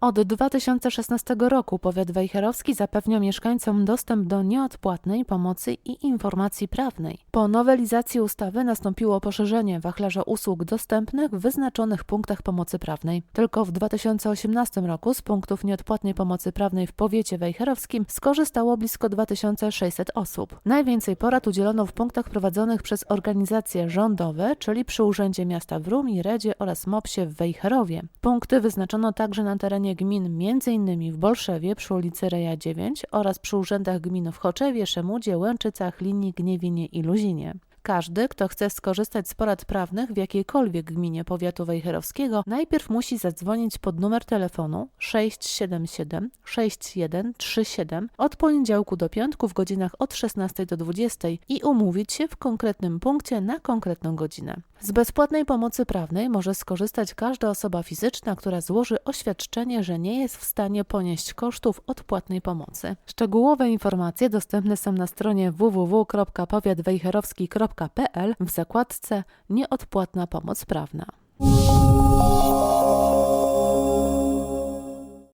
Od 2016 roku powiat wejherowski zapewnia mieszkańcom dostęp do nieodpłatnej pomocy i informacji prawnej. Po nowelizacji ustawy nastąpiło poszerzenie wachlarza usług dostępnych w wyznaczonych punktach pomocy prawnej. Tylko w 2018 roku z punktów nieodpłatnej pomocy prawnej w powiecie wejherowskim skorzystało blisko 2600 osób. Najwięcej porad udzielono w punktach prowadzonych przez organizacje rządowe, czyli przy Urzędzie Miasta w Rumi, Redzie oraz MOPSie w Wejherowie. Punkty wyznaczono także na terenie gmin m.in. w Bolszewie przy ulicy Reja 9 oraz przy urzędach gmin w Choczewie, Szemudzie, Łęczycach, Linii, Gniewinie i Luzinie. Każdy, kto chce skorzystać z porad prawnych w jakiejkolwiek gminie powiatu wejherowskiego, najpierw musi zadzwonić pod numer telefonu 677 6137 od poniedziałku do piątku w godzinach od 16 do 20 i umówić się w konkretnym punkcie na konkretną godzinę. Z bezpłatnej pomocy prawnej może skorzystać każda osoba fizyczna, która złoży oświadczenie, że nie jest w stanie ponieść kosztów odpłatnej pomocy. Szczegółowe informacje dostępne są na stronie www.powiatwejherowski.pl w zakładce Nieodpłatna pomoc prawna.